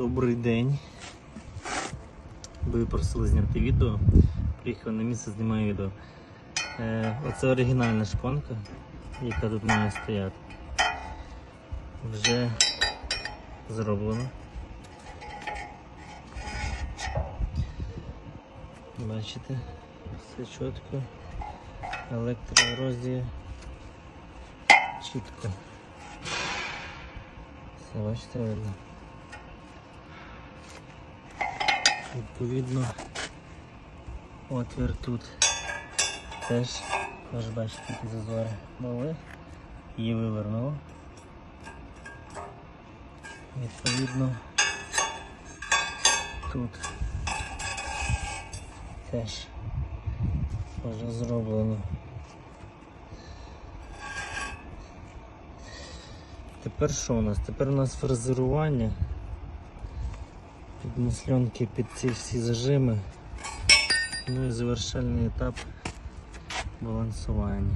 Добрий день. Ви просили зняти відео. Приїхав на місце, знімаю відео. Е, оце оригінальна шпонка, яка тут має стояти. Вже зроблено. Бачите, все чітко. Електроерозія. Чітко. Все, бачите, видно. Відповідно, отвір тут теж, теж бачите, які зазори були. Її вивернуло. Відповідно, тут теж вже зроблено. Тепер що у нас? Тепер у нас фрезерування. Підмасленки під ці всі зажими. Ну і завершальний етап балансування.